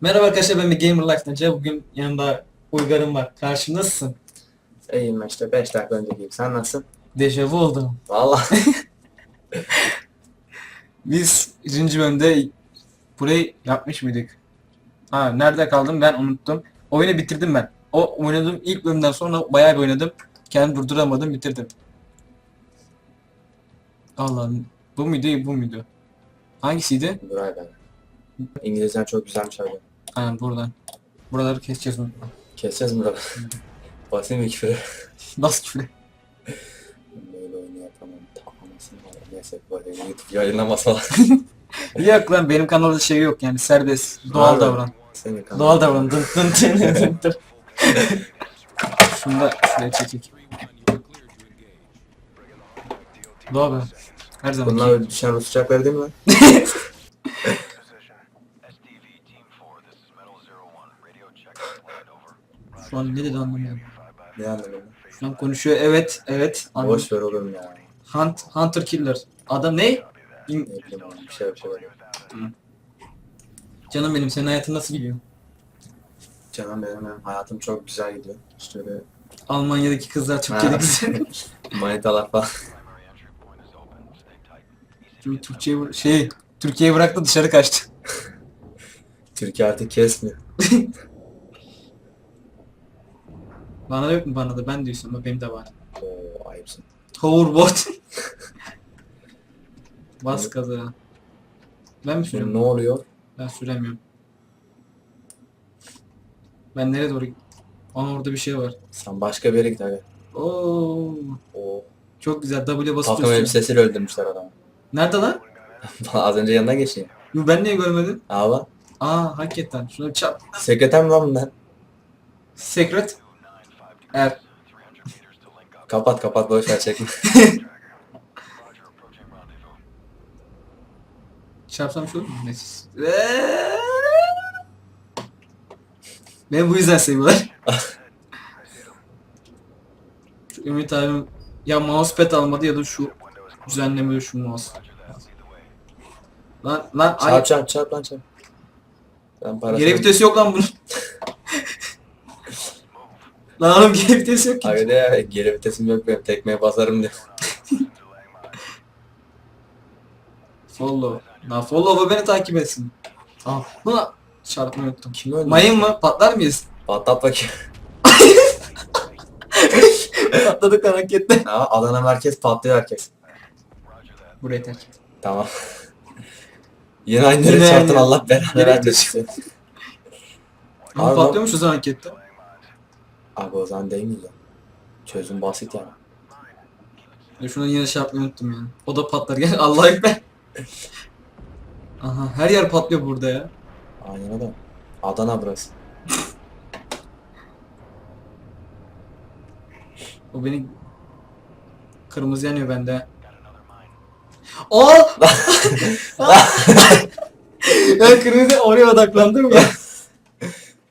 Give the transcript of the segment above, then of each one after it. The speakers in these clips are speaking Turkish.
Merhaba arkadaşlar ben bir Gamer Life Nece. Bugün yanımda Uygar'ım var. Karşımda nasılsın? İyiyim işte 5 dakika önce giyim. Sen nasılsın? Dejavu oldum. Valla. Biz 1. bölümde burayı yapmış mıydık? Ha nerede kaldım ben unuttum. Oyunu bitirdim ben. O oynadım ilk bölümden sonra bayağı bir oynadım. Kendimi durduramadım bitirdim. Allah'ım bu muydu bu muydu? Hangisiydi? Buray ben. İngilizcen çok güzelmiş abi. Aynen buradan. Buraları keseceğiz unutma. Keseceğiz mi buraları? Basayım mı küfürü? Nasıl küfür? Böyle oyunu yapamam. Tamamasın var. Neyse böyle YouTube yayınlamasa var. Yok lan benim kanalda şey yok yani serbest doğal Harbi. davran. Senin kanalın. Doğal davran. Dın dın dın dın dın. Şunu da şuraya çekek. Doğal be. Her zaman. Bunlar düşen Rus uçakları değil mi lan? over. Şu an ne dedi anlamıyorum. Ne anladın? Şu an konuşuyor. Evet, evet. Anladım. Boş ver oğlum ya. Hunt, Hunter Killer. Adam ne? İn- Ne bileyim oğlum bir şey bir şey. Canım benim senin hayatın nasıl gidiyor? Canım benim, benim hayatım çok güzel gidiyor. İşte böyle Almanya'daki kızlar Türkiye'de güzel. manitalar falan. Türkiye'yi bıra- şey Türkiye'yi bıraktı dışarı kaçtı. Türkiye artık kesmiyor. Bana da yok mu bana da ben diyorsun ama benim de var. Oo ayıpsın. Hoverbot. Bas gaza. Ben mi sürüyorum? ne oluyor? Ben süremiyorum. Ben nereye doğru Ana orada bir şey var. Sen başka bir yere git hadi. Oo, Oo. çok güzel. W basıp Takım elbisesiyle öldürmüşler adamı. Nerede lan? Az önce yanından geçiyor. Yo, Ben niye görmedim? Abi. Aa hakikaten. Şuna çap. Sekreter mi lan bunlar? Secret. Er. Kapat kapat boş ver çekme. Çarpsam şu olur mu? Neyse. Beni bu yüzden seviyorlar. şu Ümit abim ya mousepad almadı ya da şu düzenlemiyor şu mouse. Lan lan ay çarp çarp çarp lan çarp. Ben parasını... geri vitesi yok lan bunun. Lan oğlum geri vitesi yok ki. Hayır ya geri vitesim yok benim tekmeye basarım diye. Follow. Lan follow'a beni takip etsin. Ah, buna çarpmayı unuttum. Kim öldü? Mayın mı? Patlar mıyız? Patlat bakayım. Patladık harekette. Ha, Adana merkez patlıyor herkes. Burayı terk et. Tamam. Yine aynı yere çarptın. Allah belanı vermesin. Ama Pardon. patlıyormuş o zaman harekette. Abi o zaman değil miydi? Çözüm basit yani. Ya şunu yine şey yapmayı unuttum yani. O da patlar. Gel Allah ekber. Aha her yer patlıyor burada ya. Aynen öyle. Adana burası. O beni kırmızı yanıyor bende. Aa! ya kırmızı oraya odaklandım ya.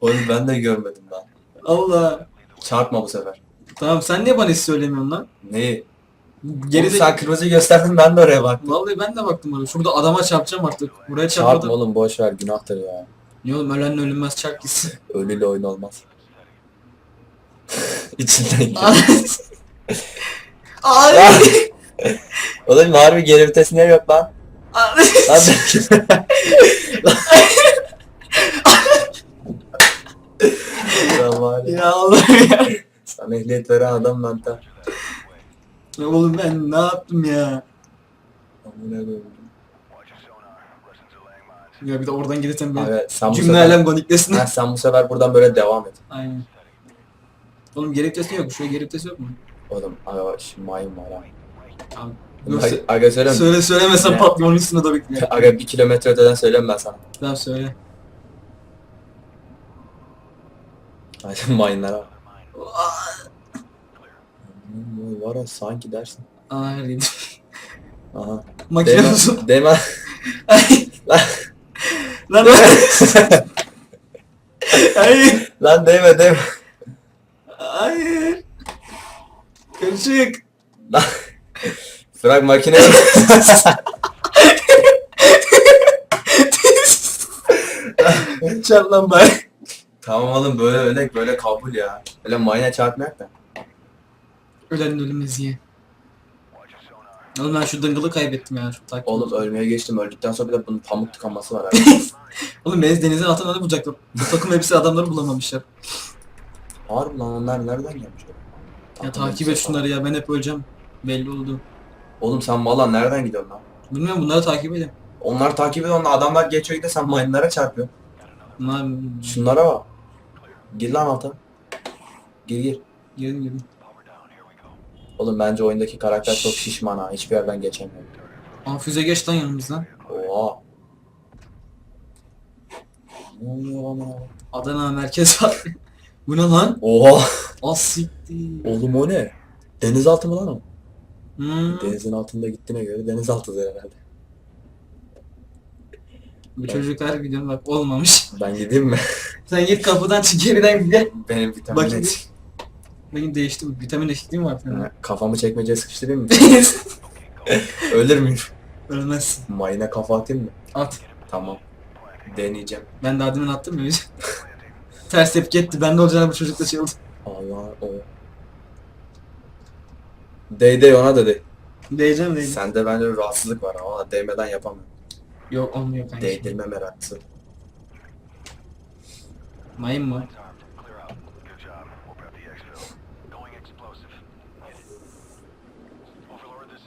Oğlum ben de görmedim ben. Allah. Çarpma bu sefer. Tamam sen niye bana hiç söylemiyorsun lan? Neyi? Geri de... sen kırmızı gösterdin ben de oraya baktım. Vallahi ben de baktım oraya. Şurada adama çarpacağım artık. Buraya Çarpma çarpmadım. oğlum boş ver günahtır ya. Niye oğlum ölenle ölünmez çarp gitsin. Ölüyle oyun olmaz. İçinden gir. Ay! Oğlum harbi geri vites niye yok lan? Lan Lan var ya. ya Allah'ım ya. Sana ehliyet veren adam lan ta. Ya Oğlum ben ne yaptım ya? Amına koyayım. Ya bir de oradan gelirsen beni Abi sen bu cümleyle sefer, goniklesin. ha, sen bu sefer buradan böyle devam et. Aynen. Oğlum geri vitesi yok. Şuraya geri vitesi yok mu? Oğlum aga şimdi mayın var ha. Abi. Aga, aga söyle söyle söylemesen Ne? patlıyor onun üstüne doğru gidiyor. Aga bir kilometre öteden söyleyeyim ben sana. Tamam söyle. Hadi mayınlara. Var ya sanki dersin. Yedim. Aha. Makine Deme. musun? Deme. lan, Lan Hayır. lan deme deme. Hayır. Karışık. Lan. Bırak makine. Çarp lan bari. Tamam oğlum böyle öyle böyle kabul ya. Öyle mayına çarpmayak da. Ölenin ölümez ye. Watch your sonar. Oğlum ben şu dıngılı kaybettim ya. Şu takip. Oğlum ölmeye geçtim. Öldükten sonra bir de bunun pamuk tıkanması var abi. Oğlum beni denizin altına ne bulacaklar? Bu takım hepsi adamları bulamamışlar. Harbi lan onlar nereden gelmiş? Ya takip et şunları ya ben hep öleceğim. Belli oldu. Oğlum sen valla nereden gidiyorsun lan? Bilmiyorum bunları takip edin. Onlar takip ediyor, onlar adamlar geçiyor gidiyor sen mayınlara çarpıyorsun. Bunlar Şunlara bak. Gir lan alta. Gir gir. we go. Oğlum bence oyundaki karakter çok şişman ha. Hiçbir yerden geçemiyor. Aa füze geç lan yanımızdan. Oha. Ne oluyor lan? Adana merkez var. Bu ne lan? Oha. Az siktir. Oğlum o ne? Denizaltı mı lan o? Hmm. Denizin altında gittiğine göre denizaltıdır herhalde. Bu çocuklar gidiyor bak olmamış. Ben gideyim mi? Sen git kapıdan çık geriden gel. Benim vitamin Bakayım. eksik. Benim değişti bu. Vitamin eksikliğim var falan. Ha, Kafamı çekmeceye sıkıştırayım mı? Ölür müyüm? Ölmezsin. Mayına kafa atayım mı? At. Tamam. Deneyeceğim. Ben daha demin attım ya. Ters tepki etti. Ben de olacağını bu çocukla şey oldu. Allah o. Dey dey ona dedi. Değeceğim değeceğim. Sende bence bir rahatsızlık var ama değmeden yapamıyorum. Yok olmuyor kanka. Değdirme meraklısı. Mayın mı?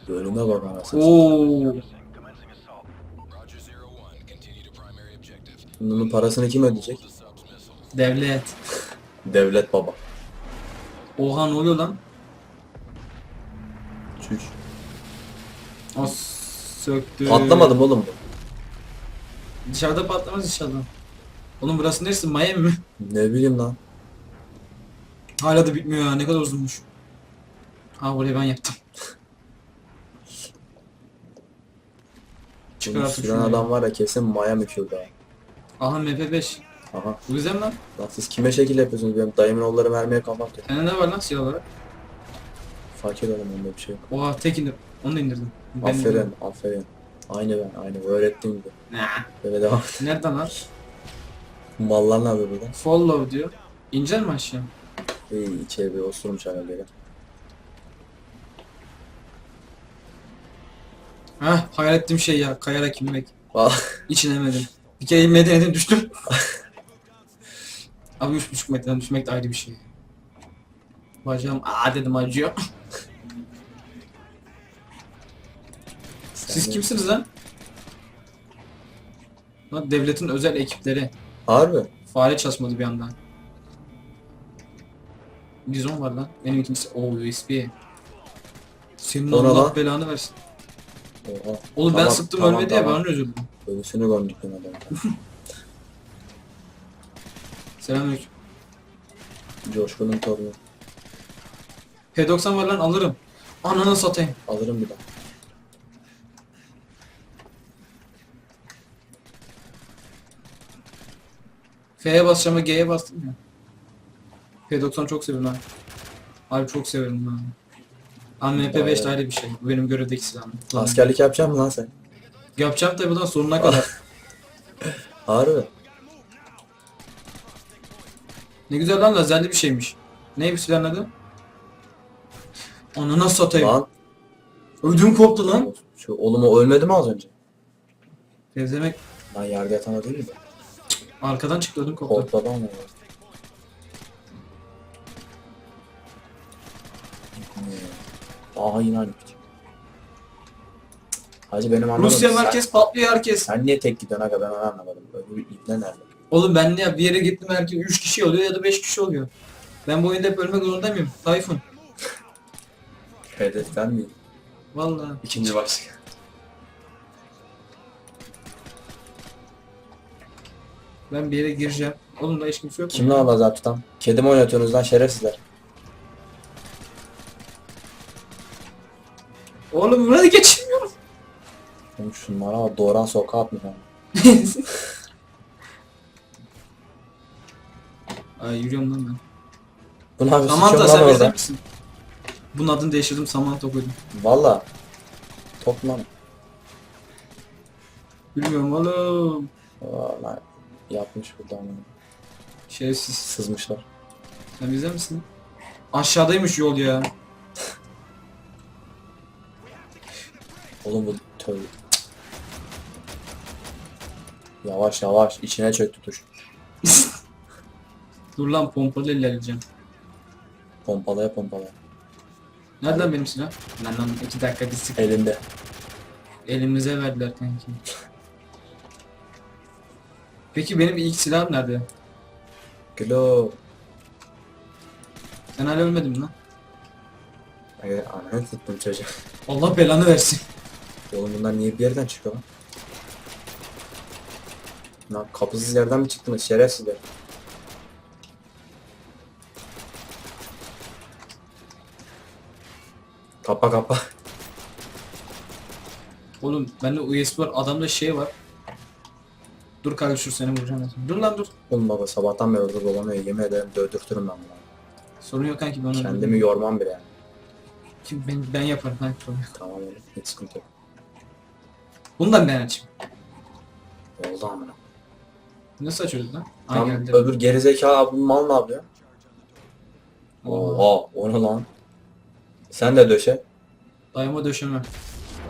Bölüme bak anasını. Oo. Bunun parasını kim ödeyecek? Devlet. Devlet baba. Oha ne oluyor lan? Çüş. As söktü. Patlamadım oğlum bu. Dışarıda patlamaz inşallah. Oğlum burası neresi? Miami mi? Ne bileyim lan. Hala da bitmiyor ya. Ne kadar uzunmuş. Ha burayı ben yaptım. Çıkar Bunu artık süren şunu ya. adam var ya kesin Miami şurada. Aha MP5. Aha. Bu güzel mi lan? Lan siz kime şekil yapıyorsunuz? Benim dayımın oğulları mermiye kafa atıyor. Sende ne var lan silah olarak? Fakir adam onda bir şey yok. Oha tek indir. Onu da indirdim. Ben Aferin, indirdim. aferin. Aynı ben, aynı. Öğrettiğim gibi. Nah. Böyle devam. Nereden lan? Mallar ne yapıyor burada? Follow diyor. İncel mi aşağı? İyi, içeri bir osurmuş herhalde. Heh hayal ettiğim şey ya. Kayarak inmek. Valla. Hiç inemedim. Bir kere inmeye denedim düştüm. Abi 3.5 metreden düşmek de ayrı bir şey. Bacağım aa dedim acıyor. Siz kimsiniz lan? Lan devletin özel ekipleri. Harbi. Fare çalışmadı bir anda. Bizon var lan. Benim ikincisi o USB. Senin Sonra Allah lan. belanı versin. Oha. Oğlum ben Tamam, sıktım tamam, ölmedi ya tamam. ben üzüldüm. Ölüsünü gördük lan adamı. Selamünaleyküm. Coşkun'un torunu. P90 var lan alırım. Ananı satayım. Alırım bir daha. F'ye basacağım ve G'ye bastım ya. P90 çok seviyorum ha. Abi çok severim ha. Ama MP5 Bayağı. de ayrı bir şey. Bu benim görevdeki silahım. Askerlik yapacak mı lan sen? Yapacağım tabi lan sonuna kadar. Harbi. ne güzel lan lazerli bir şeymiş. Ne bu silahın adı? Ananı satayım. Lan. Ödüm koptu lan. Şu oğlum o ölmedi mi az önce? Fevzemek Lan yerde yatan o değil mi? Arkadan çıktı ödüm koptu. Adam mı? Aa yine aynı. Hacı benim anlamadım. Rusya merkez patlıyor herkes. Sen niye tek gidiyorsun aga ben onu anlamadım. Öbür ipne nerede? Oğlum ben ne bir yere gittim herkes 3 kişi oluyor ya da 5 kişi oluyor. Ben bu oyunda hep ölmek zorunda mıyım? Tayfun. Hedef ben miyim? Vallahi. İkinci başlık. Ben bir yere gireceğim. Oğlum da hiç kimse yok mu? Kimle Allah zaten tutan? Kedi mi oynatıyorsunuz lan şerefsizler? Oğlum buraya geçemiyorum. Oğlum şunlara bak doğuran sokağa atmış lan. Ay yürüyorum lan ben. Bu ne yapıyorsun? Samantha Sıçıyorum sen lan orada. misin? Bunun adını değiştirdim Samantha koydum. Valla. Top lan. Bilmiyorum oğlum. Valla. Yapmış burada ama. Şerefsiz. Sızmışlar. Sen bizde misin? Aşağıdaymış yol ya. Oğlum bu tövbe. Yavaş yavaş içine çöktü tuş. Dur lan pompalı ilerleyeceğim. Pompalaya pompalaya. Nerede lan benim silah? Lan lan iki dakika bir sık. Elinde. Elimize verdiler kanki. Peki benim ilk silahım nerede? Glo. Sen hala ölmedin mi lan? Ay, Ananı tuttum çocuğu. Allah belanı versin. Oğlum bunlar niye bir yerden çıkıyor lan? Lan kapısız yerden mi çıktınız şerefsizler? Kapa kapa. Oğlum bende USB var, adamda şey var. Dur şu seni vuracağım. Dur lan dur. Oğlum baba sabahtan beri orada dolanıyor yemin ederim dövdürtürüm ben bunu. Sorun yok kanki ben onu Kendimi yormam bile yani. Kim, ben, ben yaparım kanki sorun yok. Tamam oğlum hiç sıkıntı yok. Bunu da ben açayım. Oldu amına. Nasıl açıyoruz lan? Ay Tam geldi. öbür gerizekalı abi mal ne yapıyor? Oha o ne lan? Sen de döşe. Dayıma döşeme.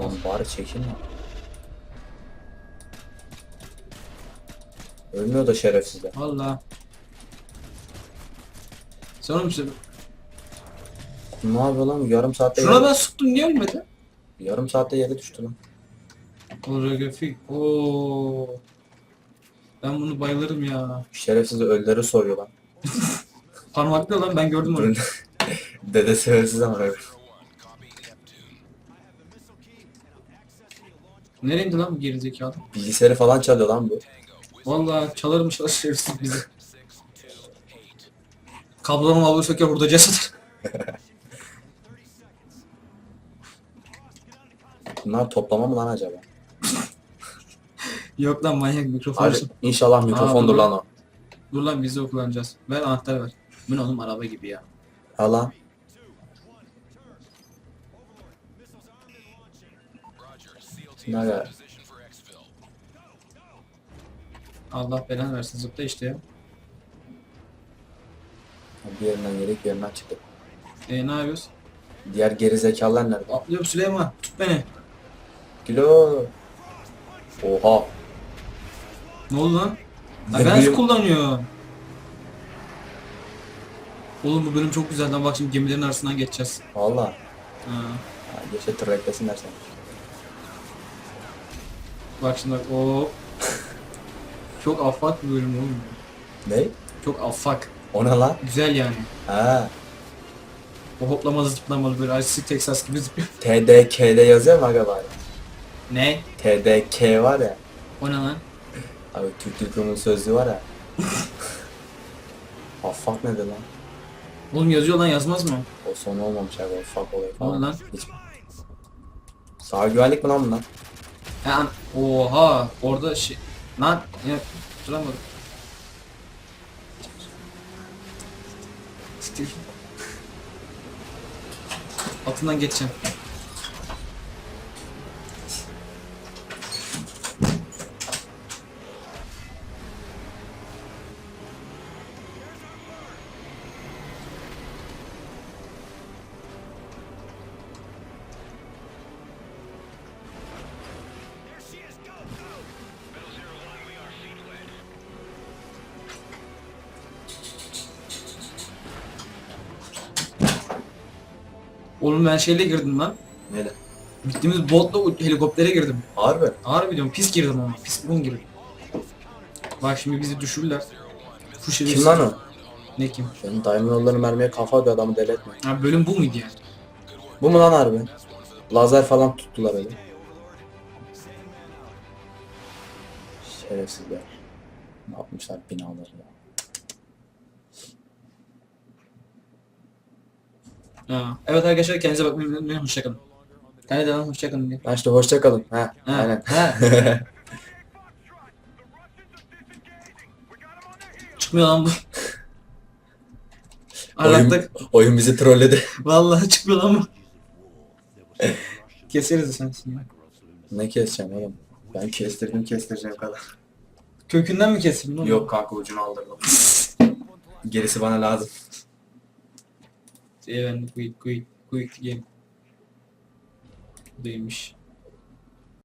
Oğlum bari çekin ya. Ölmüyor da şerefsizler. Valla. Bir şey. Ne yapıyor lan? Yarım saatte Şuna yere, ben sıktım niye ölmedi? yarım saatte yere düştü lan. Orografik. Oo. Ben bunu bayılırım ya. Şerefsiz ölüleri soruyor lan. Parmaklı lan ben gördüm onu. Dede sevesiz ama. Nereye indi lan bu gerizekalı? Bilgisayarı falan çalıyor lan bu. Valla çalarım çalar şerefsiz bizi. Kablonu mablo söker burada ceset. Bunlar toplama mı lan acaba? Yok lan manyak mikrofon. Hadi inşallah mikrofondur Aa, lan o. Dur lan biz de kullanacağız. Ver anahtarı ver. Bu ne oğlum araba gibi ya. Ha lan. Ne kadar? Allah belanı versin zıpla işte ya. Bir yerinden yedik bir yerinden çıktık. E ne yapıyoruz? Diğer gerizekalılar nerede? Atlıyorum Süleyman. Tut beni. Kilo. Oha. Ne oldu lan? Ha, ben kullanıyor. Oğlum bu bölüm çok güzel lan bak şimdi gemilerin arasından geçeceğiz. Valla. Ha. Ha, Geçe tırreklesinler seni. Bak şimdi bak o Çok affak bir bölüm oğlum. Ne? Çok affak. O ne lan? Güzel yani. Ha. O hoplamalı zıplamalı böyle Ice Texas gibi zıplıyor. TDK'de yazıyor mu aga bari? Ne? TDK var ya. O ne lan? Abi Türk Kurumu'nun sözlüğü var ya. Affak nedir lan? Oğlum yazıyor lan yazmaz mı? O sonu olmamış abi. Affak olayı Ne falan. lan? Hiç. Sağ güvenlik mi lan bunlar? Ha, oha orada şey lan ya duramadım. Siktir. Altından geçeceğim. Oğlum ben şeyle girdim lan. Neyle? Gittiğimiz botla helikoptere girdim. Harbi. Harbi diyorum pis girdim ama pis bun girdim. Bak şimdi bizi düşürürler. Fuş Kim lan o? Ne kim? Benim dayımın yollarını mermiye kafa atıyor adamı deli etme. Ha bölüm bu muydu yani? Bu mu lan harbi? Lazer falan tuttular öyle. Şerefsizler. Ne yapmışlar binaları ya. Ha. Evet arkadaşlar kendinize bakmayı unutmayın. Hoşçakalın. De lan hoşçakalın diye. Lan işte hoşça kalın. Ha, Ha. aynen. Ha. Çıkmıyor lan bu. oyun, Arattık. oyun bizi trolledi. Vallahi çıkmıyor lan bu. Keseriz sen şimdi. ne keseceğim oğlum? Ben kestirdim kestireceğim kadar. Kökünden mi kesildi oğlum? Yok kanka ucunu aldırdım. Gerisi bana lazım. Şey ben quick quick quick game. Değilmiş.